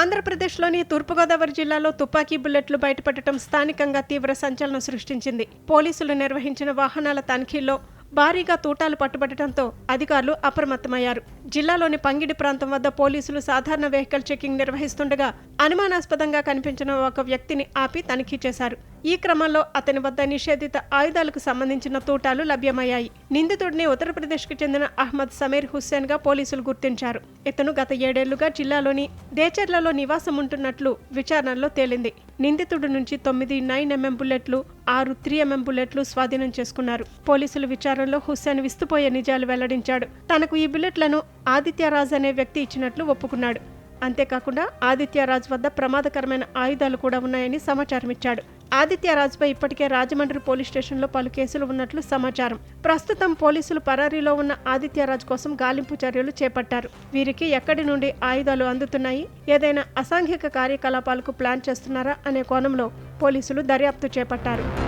ఆంధ్రప్రదేశ్లోని తూర్పుగోదావరి జిల్లాలో తుపాకీ బుల్లెట్లు బయటపడటం స్థానికంగా తీవ్ర సంచలనం సృష్టించింది. పోలీసులు నిర్వహించిన వాహనాల తనిఖీల్లో భారీగా తూటాలు పట్టుబడటంతో అధికారులు అప్రమత్తమయ్యారు. జిల్లాలోని పంగిడి ప్రాంతం వద్ద పోలీసులు సాధారణ వెహికల్ చెకింగ్ నిర్వహిస్తుండగా అనుమానాస్పదంగా కనిపించిన ఒక వ్యక్తిని ఆపి తనిఖీ చేశారు. ఈ క్రమంలో అతని వద్ద నిషేధిత ఆయుధాలకు సంబంధించిన తూటాలు లభ్యమయ్యాయి. నిందితుడిని ఉత్తరప్రదేశ్కు చెందిన అహ్మద్ సమీర్ హుస్సేన్గా పోలీసులు గుర్తించారు. ఇతను గత ఏడేళ్ళుగా జిల్లాలోని దేచర్లలో నివాసం ఉంటున్నట్లు విచారణలో తేలింది. నిందితుడి నుంచి తొమ్మిది నైన్ ఎంఎం బుల్లెట్లు ఆరు త్రీ ఎంఎం బుల్లెట్లు స్వాధీనం చేసుకున్నారు. పోలీసులు విచారణలో హుస్సేన్ విస్తుపోయే నిజాలు వెల్లడించాడు. తనకు ఈ బుల్లెట్లను ఆదిత్యరాజ్ అనే వ్యక్తి ఇచ్చినట్లు ఒప్పుకున్నాడు. అంతేకాకుండా ఆదిత్యరాజ్ వద్ద ప్రమాదకరమైన ఆయుధాలు కూడా ఉన్నాయని సమాచారం ఇచ్చాడు ఆదిత్యరాజ్పై ఇప్పటికే రాజమండ్రి పోలీస్ స్టేషన్లో పలు కేసులు ఉన్నట్లు సమాచారం. ప్రస్తుతం పోలీసులు పరారీలో ఉన్న ఆదిత్యరాజ్ కోసం గాలింపు చర్యలు చేపట్టారు. వీరికి ఎక్కడి నుండి ఆయుధాలు అందుతున్నాయి? ఏదైనా అసాంఘిక కార్యకలాపాలకు ప్లాన్ చేస్తున్నారా? అనే కోణంలో పోలీసులు దర్యాప్తు చేపట్టారు.